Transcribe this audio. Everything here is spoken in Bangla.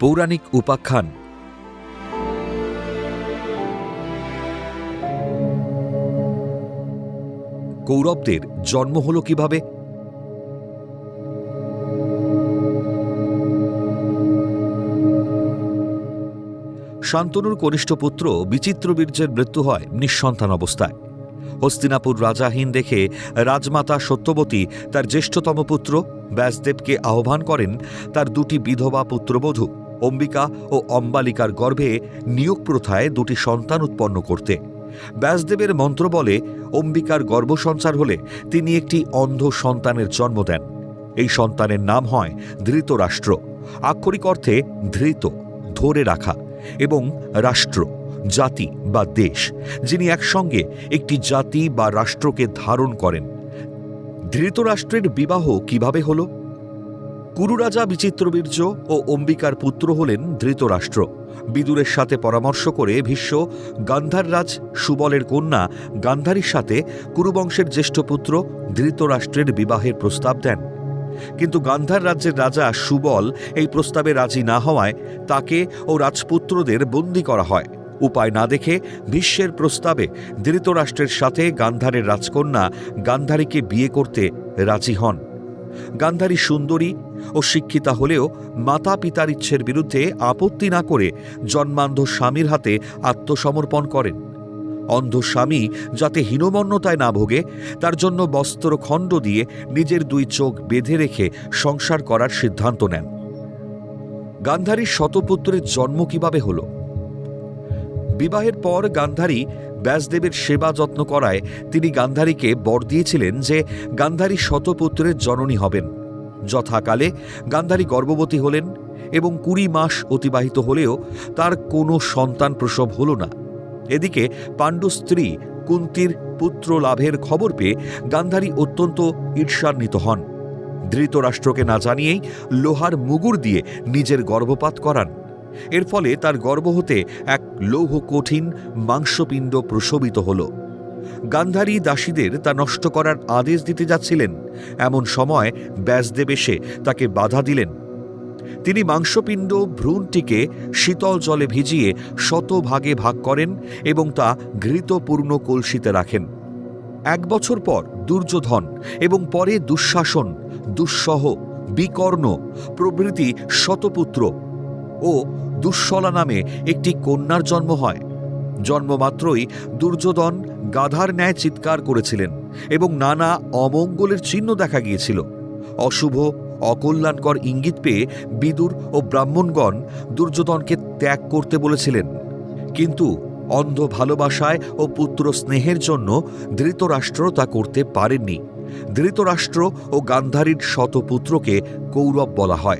পৌরাণিক উপাখ্যান। কৌরবদের জন্ম হলো কীভাবে? শান্তনুর কনিষ্ঠ পুত্র বিচিত্রবীর্যের মৃত্যু হয় নিঃসন্তান অবস্থায়। হস্তিনাপুর রাজাহীন দেখে রাজমাতা সত্যবতী তার জ্যেষ্ঠতম পুত্র ব্যাসদেবকে আহ্বান করেন, তার দুটি বিধবা পুত্রবধূ। অম্বিকা ও অম্বালিকার গর্ভে নিয়োগ প্রথায় দুটি সন্তান উৎপন্ন করতে। ব্যাসদেবের মন্ত্র বলে, অম্বিকার গর্ভসঞ্চার হলে তিনি একটি অন্ধ সন্তানের জন্ম দেন। এই সন্তানের নাম হয় ধৃতরাষ্ট্র। আক্ষরিক অর্থে ধৃত, ধরে রাখা এবং রাষ্ট্র, জাতি বা দেশ, যিনি একসঙ্গে একটি জাতি বা রাষ্ট্রকে ধারণ করেন। ধৃতরাষ্ট্রের বিবাহ কীভাবে হল? কুরুরাজা বিচিত্রবীর্য ও অম্বিকার পুত্র হলেন ধৃতরাষ্ট্র। বিদুরের সাথে পরামর্শ করে ভীষ্ম, গান্ধাররাজ, সুবলের কন্যা, গান্ধারীর সাথে কুরুবংশের জ্যেষ্ঠ পুত্র ধৃতরাষ্ট্রের বিবাহের প্রস্তাব দেন। কিন্তু গান্ধার রাজ্যের রাজা সুবল এই প্রস্তাবে রাজি না হওয়ায় তাকে ও রাজপুত্রদের বন্দী করা হয়। উপায় না দেখে ভীষ্মের প্রস্তাবে ধৃতরাষ্ট্রের সাথে গান্ধারের রাজকন্যা গান্ধারীকে বিয়ে করতে রাজি হন। গান্ধারী সুন্দরী ও শিক্ষিতা হলেও মাতা পিতার ইচ্ছের বিরুদ্ধে আপত্তি না করে জন্মান্ধ স্বামীর হাতে আত্মসমর্পণ করেন। অন্ধ স্বামী যাতে হীনমন্যতায় না ভোগে, তার জন্য বস্ত্রখণ্ড দিয়ে নিজের দুই চোখ বেঁধে রেখে সংসার করার সিদ্ধান্ত নেন। গান্ধারীর শতপুত্রের জন্ম কীভাবে হল? বিবাহের পর গান্ধারী ব্যাসদেবের সেবা যত্ন করায় তিনি গান্ধারীকে বর দিয়েছিলেন যে গান্ধারী শতপুত্রের জননী হবেন। যথাকালে গান্ধারী গর্ভবতী হলেন এবং কুড়ি মাস অতিবাহিত হলেও তার কোনো সন্তান প্রসব হল না। এদিকে পাণ্ডু স্ত্রী কুন্তির পুত্র লাভের খবর পেয়ে গান্ধারী অত্যন্ত ঈর্ষান্বিত হন। ধৃতরাষ্ট্রকে না জানিয়েই লোহার মুগুর দিয়ে নিজের গর্ভপাত করান। এর ফলে তার গর্ভ হতে এক লৌহ কঠিন মাংসপিণ্ড প্রসবিত হল। গান্ধারী দাসীদের তা নষ্ট করার আদেশ দিতে যাচ্ছিলেন। এমন সময় ব্যাসদেব এসে তাকে বাধা দিলেন। তিনি মাংসপিণ্ড ভ্রূণটিকে শীতল জলে ভিজিয়ে শত ভাগে ভাগ করেন এবং তা ঘৃতপূর্ণ কলসিতে রাখেন। এক বছর পর দুর্যোধন এবং পরে দুঃশাসন, দুঃসহ, বিকর্ণ প্রভৃতি শতপুত্র ও দুঃশলা নামে একটি কন্যার জন্ম হয়। জন্মমাত্রই দুর্যোধন গাধার ন্যায় চিৎকার করেছিলেন এবং নানা অমঙ্গলের চিহ্ন দেখা গিয়েছিল। অশুভ, অকল্যাণকর ইঙ্গিত পেয়ে বিদুর ও ব্রাহ্মণগণ দুর্যোধনকে ত্যাগ করতে বলেছিলেন। কিন্তু অন্ধ ভালোবাসায় ও পুত্র স্নেহের জন্য ধৃতরাষ্ট্র তা করতে পারেননি। ধৃতরাষ্ট্র ও গান্ধারীর শতপুত্রকে কৌরব বলা হয়।